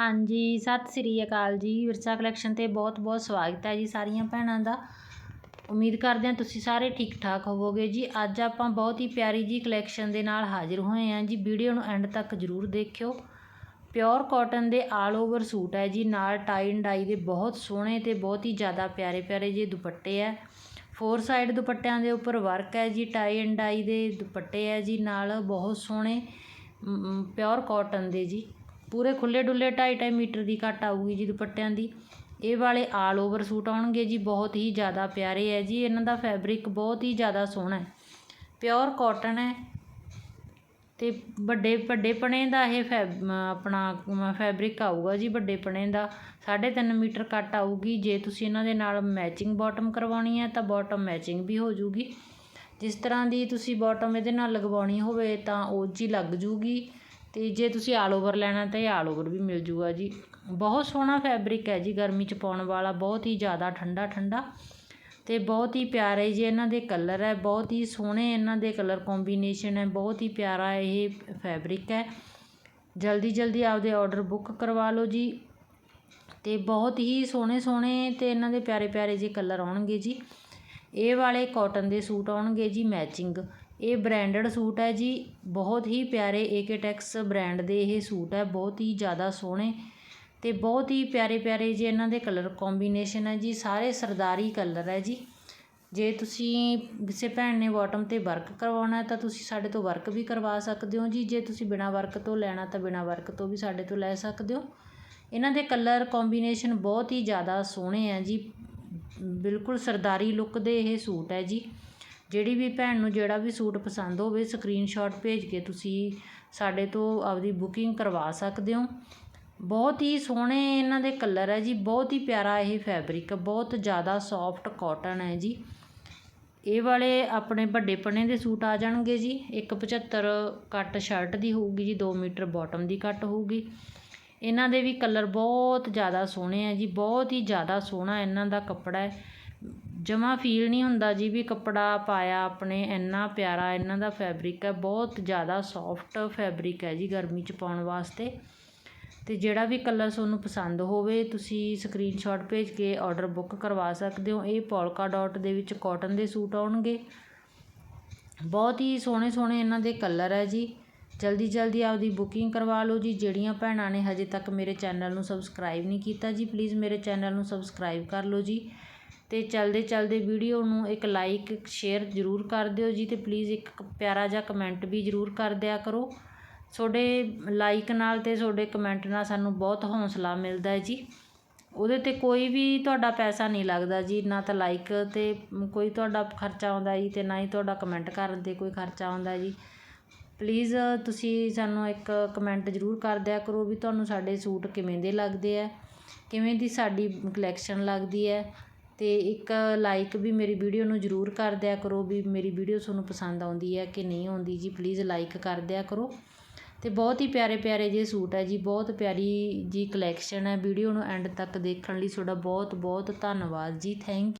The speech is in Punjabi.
ਹਾਂਜੀ, ਸਤਿ ਸ੍ਰੀ ਅਕਾਲ ਜੀ। ਵਿਰਸਾ ਕਲੈਕਸ਼ਨ ਤੇ ਬਹੁਤ ਬਹੁਤ ਸਵਾਗਤ ਹੈ ਜੀ ਸਾਰੀਆਂ ਭੈਣਾਂ ਦਾ। ਉਮੀਦ ਕਰਦੇ ਹਾਂ ਤੁਸੀਂ ਸਾਰੇ ਠੀਕ ਠਾਕ ਹੋਵੋਗੇ ਜੀ। ਅੱਜ ਆਪਾਂ ਬਹੁਤ ਹੀ ਪਿਆਰੀ ਜੀ ਕਲੈਕਸ਼ਨ ਦੇ ਨਾਲ ਹਾਜ਼ਰ ਹੋਏ ਹਾਂ ਜੀ। ਵੀਡੀਓ ਨੂੰ ਐਂਡ ਤੱਕ ਜ਼ਰੂਰ ਦੇਖਿਓ। ਪਿਓਰ ਕਾਟਨ ਦੇ ਆਲ ਓਵਰ ਸੂਟ ਹੈ ਜੀ। ਨਾਲ ਟਾਈ ਐਂਡ ਡਾਈ ਦੇ ਬਹੁਤ ਸੋਹਣੇ ਤੇ ਬਹੁਤ ਹੀ ਜ਼ਿਆਦਾ ਪਿਆਰੇ ਪਿਆਰੇ ਜੀ ਦੁਪੱਟੇ ਹੈ। ਫੋਰ ਸਾਈਡ ਦੁਪੱਟਿਆਂ ਦੇ ਉੱਪਰ ਵਰਕ ਹੈ ਜੀ। ਟਾਈ ਐਂਡ ਡਾਈ ਦੇ ਦੁਪੱਟੇ ਹੈ ਜੀ। ਨਾਲ ਬਹੁਤ ਸੋਹਣੇ ਪਿਓਰ ਕਾਟਨ ਦੇ ਜੀ। ਪੂਰੇ ਖੁੱਲੇ ਡੁੱਲੇ 2.5 ਮੀਟਰ ਦੀ ਕੱਟ ਆਊਗੀ ਜੀ ਦੁਪੱਟਿਆਂ ਦੀ। ਇਹ ਵਾਲੇ ਆਲ ਓਵਰ ਸੂਟ ਆਉਣਗੇ ਜੀ, ਬਹੁਤ ਹੀ ਜ਼ਿਆਦਾ ਪਿਆਰੇ ਹੈ ਜੀ। ਇਹਨਾਂ ਦਾ ਫੈਬਰਿਕ ਬਹੁਤ ਹੀ ਜ਼ਿਆਦਾ ਸੋਹਣਾ ਹੈ। ਪਿਓਰ ਕਾਟਨ ਹੈ ਤੇ ਵੱਡੇ ਵੱਡੇ ਪਣੇ ਦਾ ਇਹ ਫੈਬ ਆਪਣਾ ਫੈਬਰਿਕ ਆਊਗਾ ਜੀ ਵੱਡੇ ਪਣੇ ਦਾ। 3.5 ਮੀਟਰ ਕੱਟ ਆਊਗੀ। ਜੇ ਤੁਸੀਂ ਇਹਨਾਂ ਦੇ ਨਾਲ ਮੈਚਿੰਗ ਬਾਟਮ ਕਰਵਾਉਣੀ ਹੈ ਤਾਂ ਬਾਟਮ ਮੈਚਿੰਗ ਵੀ ਹੋ ਜੂਗੀ। ਜਿਸ ਤਰ੍ਹਾਂ ਦੀ ਤੁਸੀਂ ਬਾਟਮ ਇਹਦੇ ਨਾਲ ਲਗਵਾਉਣੀ ਹੋਵੇ ਤਾਂ ਉਹ ਜੀ ਲੱਗ ਜੂਗੀ। ਅਤੇ ਜੇ ਤੁਸੀਂ ਆਲ ਓਵਰ ਲੈਣਾ ਤਾਂ ਇਹ ਆਲ ਓਵਰ ਵੀ ਮਿਲ ਜੂਗਾ ਜੀ। ਬਹੁਤ ਸੋਹਣਾ ਫੈਬਰਿਕ ਹੈ ਜੀ ਗਰਮੀ 'ਚ ਪਾਉਣ ਵਾਲਾ, ਬਹੁਤ ਹੀ ਜ਼ਿਆਦਾ ਠੰਡਾ ਠੰਡਾ ਅਤੇ ਬਹੁਤ ਹੀ ਪਿਆਰੇ ਜੀ ਇਹਨਾਂ ਦੇ ਕਲਰ ਹੈ, ਬਹੁਤ ਹੀ ਸੋਹਣੇ ਇਹਨਾਂ ਦੇ ਕਲਰ ਕੋਂਬੀਨੇਸ਼ਨ ਹੈ, ਬਹੁਤ ਹੀ ਪਿਆਰਾ ਇਹ ਫੈਬਰਿਕ ਹੈ। ਜਲਦੀ ਜਲਦੀ ਆਪਦੇ ਆਰਡਰ ਬੁੱਕ ਕਰਵਾ ਲਓ ਜੀ ਅਤੇ ਬਹੁਤ ਹੀ ਸੋਹਣੇ ਸੋਹਣੇ ਅਤੇ ਇਹਨਾਂ ਦੇ ਪਿਆਰੇ ਪਿਆਰੇ ਜੇ ਕਲਰ ਆਉਣਗੇ ਜੀ। ਇਹ ਵਾਲੇ ਕਾਟਨ ਦੇ ਸੂਟ ਆਉਣਗੇ ਜੀ ਮੈਚਿੰਗ ਇਹ ਬ੍ਰਾਂਡਡ ਸੂਟ ਹੈ ਜੀ। ਬਹੁਤ ਹੀ ਪਿਆਰੇ ਏਕੇਟੈਕਸ ਬ੍ਰਾਂਡ ਦੇ ਇਹ ਸੂਟ ਹੈ। ਬਹੁਤ ਹੀ ਜ਼ਿਆਦਾ ਸੋਹਣੇ ਅਤੇ ਬਹੁਤ ਹੀ ਪਿਆਰੇ ਪਿਆਰੇ ਜੀ ਇਹਨਾਂ ਦੇ ਕਲਰ ਕੋਂਬੀਨੇਸ਼ਨ ਹੈ ਜੀ। ਸਾਰੇ ਸਰਦਾਰੀ ਕਲਰ ਹੈ ਜੀ। ਜੇ ਤੁਸੀਂ ਕਿਸੇ ਭੈਣ ਨੇ ਬਾਟਮ ਤੇ ਵਰਕ ਕਰਵਾਉਣਾ ਤਾਂ ਤੁਸੀਂ ਸਾਡੇ ਤੋਂ ਵਰਕ ਵੀ ਕਰਵਾ ਸਕਦੇ ਹੋ ਜੀ। ਜੇ ਤੁਸੀਂ ਬਿਨਾ ਵਰਕ ਤੋਂ ਲੈਣਾ ਤਾਂ ਬਿਨਾ ਵਰਕ ਤੋਂ ਵੀ ਸਾਡੇ ਤੋਂ ਲੈ ਸਕਦੇ ਹੋ। ਇਹਨਾਂ ਦੇ ਕਲਰ ਕੋਂਬੀਨੇਸ਼ਨ ਬਹੁਤ ਹੀ ਜ਼ਿਆਦਾ ਸੋਹਣੇ ਆ ਜੀ। ਬਿਲਕੁਲ ਸਰਦਾਰੀ ਲੁੱਕ ਦੇ ਇਹ ਸੂਟ ਹੈ ਜੀ। ਜਿਹੜੀ ਵੀ ਭੈਣ ਨੂੰ ਜਿਹੜਾ ਵੀ ਸੂਟ ਪਸੰਦ ਹੋਵੇ ਸਕਰੀਨਸ਼ੋਟ ਭੇਜ ਕੇ ਤੁਸੀਂ ਸਾਡੇ ਤੋਂ ਆਪਦੀ ਬੁਕਿੰਗ ਕਰਵਾ ਸਕਦੇ ਹੋ। ਬਹੁਤ ਹੀ ਸੋਹਣੇ ਇਹਨਾਂ ਦੇ ਕਲਰ ਹੈ ਜੀ, ਬਹੁਤ ਹੀ ਪਿਆਰਾ ਇਹ ਫੈਬਰਿਕ ਬਹੁਤ ਜ਼ਿਆਦਾ ਸੌਫਟ ਕਾਟਨ ਹੈ ਜੀ। ਇਹ ਵਾਲੇ ਆਪਣੇ ਵੱਡੇ ਪਣੇ ਦੇ ਸੂਟ ਆ ਜਾਣਗੇ ਜੀ। 175 ਕੱਟ ਸ਼ਰਟ ਦੀ ਹੋਊਗੀ ਜੀ 2 ਮੀਟਰ ਬਾਟਮ ਦੀ ਕੱਟ ਹੋਊਗੀ। ਇਹਨਾਂ ਦੇ ਵੀ ਕਲਰ ਬਹੁਤ ਜ਼ਿਆਦਾ ਸੋਹਣੇ ਆ ਜੀ, ਬਹੁਤ ਹੀ ਜ਼ਿਆਦਾ ਸੋਹਣਾ ਇਹਨਾਂ ਦਾ ਕੱਪੜਾ ਹੈ। ਜਮਾ ਫੀਲ ਨਹੀਂ ਹੁੰਦਾ ਜੀ ਵੀ ਕੱਪੜਾ ਪਾਇਆ ਆਪਣੇ, ਇੰਨਾ ਪਿਆਰਾ ਇਹਨਾਂ ਦਾ ਫੈਬਰਿਕ ਹੈ, ਬਹੁਤ ਜ਼ਿਆਦਾ ਸੋਫਟ ਫੈਬਰਿਕ ਹੈ ਜੀ ਗਰਮੀ 'ਚ ਪਾਉਣ ਵਾਸਤੇ। ਅਤੇ ਜਿਹੜਾ ਵੀ ਕਲਰ ਤੁਹਾਨੂੰ ਪਸੰਦ ਹੋਵੇ, ਤੁਸੀਂ ਸਕਰੀਨਸ਼ਾਟ ਭੇਜ ਕੇ ਔਡਰ ਬੁੱਕ ਕਰਵਾ ਸਕਦੇ ਹੋ। ਇਹ ਪੋਲਕਾ ਡਾਟ ਦੇ ਵਿੱਚ ਕਾਟਨ ਦੇ ਸੂਟ ਆਉਣਗੇ। ਬਹੁਤ ਹੀ ਸੋਹਣੇ ਸੋਹਣੇ ਇਹਨਾਂ ਦੇ ਕਲਰ ਹੈ ਜੀ। ਜਲਦੀ ਜਲਦੀ ਆਪਦੀ ਬੁਕਿੰਗ ਕਰਵਾ ਲਓ ਜੀ। ਜਿਹੜੀਆਂ ਭੈਣਾਂ ਨੇ ਹਜੇ ਤੱਕ ਮੇਰੇ ਚੈਨਲ ਨੂੰ ਸਬਸਕ੍ਰਾਈਬ ਨਹੀਂ ਕੀਤਾ ਜੀ ਪਲੀਜ਼ ਮੇਰੇ ਚੈਨਲ ਨੂੰ ਸਬਸਕ੍ਰਾਈਬ ਕਰ ਲਓ ਜੀ। ਅਤੇ ਚਲਦੇ ਚਲਦੇ ਵੀਡੀਓ ਨੂੰ ਇੱਕ ਲਾਈਕ ਸ਼ੇਅਰ ਜ਼ਰੂਰ ਕਰ ਦਿਓ ਜੀ ਅਤੇ ਪਲੀਜ਼ ਇੱਕ ਪਿਆਰਾ ਜਿਹਾ ਕਮੈਂਟ ਵੀ ਜ਼ਰੂਰ ਕਰ ਦਿਆ ਕਰੋ। ਤੁਹਾਡੇ ਲਾਈਕ ਨਾਲ ਅਤੇ ਤੁਹਾਡੇ ਕਮੈਂਟ ਨਾਲ ਸਾਨੂੰ ਬਹੁਤ ਹੌਂਸਲਾ ਮਿਲਦਾ ਹੈ ਜੀ। ਉਹਦੇ ਤੇ ਕੋਈ ਵੀ ਤੁਹਾਡਾ ਪੈਸਾ ਨਹੀਂ ਲੱਗਦਾ ਜੀ, ਨਾ ਤਾਂ ਲਾਈਕ ਤੇ ਕੋਈ ਤੁਹਾਡਾ ਖਰਚਾ ਆਉਂਦਾ ਜੀ ਅਤੇ ਨਾ ਹੀ ਤੁਹਾਡਾ ਕਮੈਂਟ ਕਰਨ ਤੇ ਕੋਈ ਖਰਚਾ ਆਉਂਦਾ ਜੀ। ਪਲੀਜ਼ ਤੁਸੀਂ ਸਾਨੂੰ ਇੱਕ ਕਮੈਂਟ ਜ਼ਰੂਰ ਕਰ ਦਿਆ ਕਰੋ ਵੀ ਤੁਹਾਨੂੰ ਸਾਡੇ ਸੂਟ ਕਿਵੇਂ ਦੇ ਲੱਗਦੇ ਆ, ਕਿਵੇਂ ਦੀ ਸਾਡੀ ਕਲੈਕਸ਼ਨ ਲੱਗਦੀ ਹੈ। ਅਤੇ ਇੱਕ ਲਾਈਕ ਵੀ ਮੇਰੀ ਵੀਡੀਓ ਨੂੰ ਜ਼ਰੂਰ ਕਰ ਦਿਆ ਕਰੋ ਵੀ ਮੇਰੀ ਵੀਡੀਓ ਤੁਹਾਨੂੰ ਪਸੰਦ ਆਉਂਦੀ ਹੈ ਕਿ ਨਹੀਂ ਆਉਂਦੀ ਜੀ ਪਲੀਜ਼ ਲਾਈਕ ਕਰ ਦਿਆ ਕਰੋ। ਅਤੇ ਬਹੁਤ ਹੀ ਪਿਆਰੇ ਪਿਆਰੇ ਜਿਹੇ ਸੂਟ ਹੈ ਜੀ, ਬਹੁਤ ਪਿਆਰੀ ਜੀ ਕਲੈਕਸ਼ਨ ਹੈ। ਵੀਡੀਓ ਨੂੰ ਐਂਡ ਤੱਕ ਦੇਖਣ ਲਈ ਤੁਹਾਡਾ ਬਹੁਤ ਬਹੁਤ ਧੰਨਵਾਦ ਜੀ ਥੈਂਕ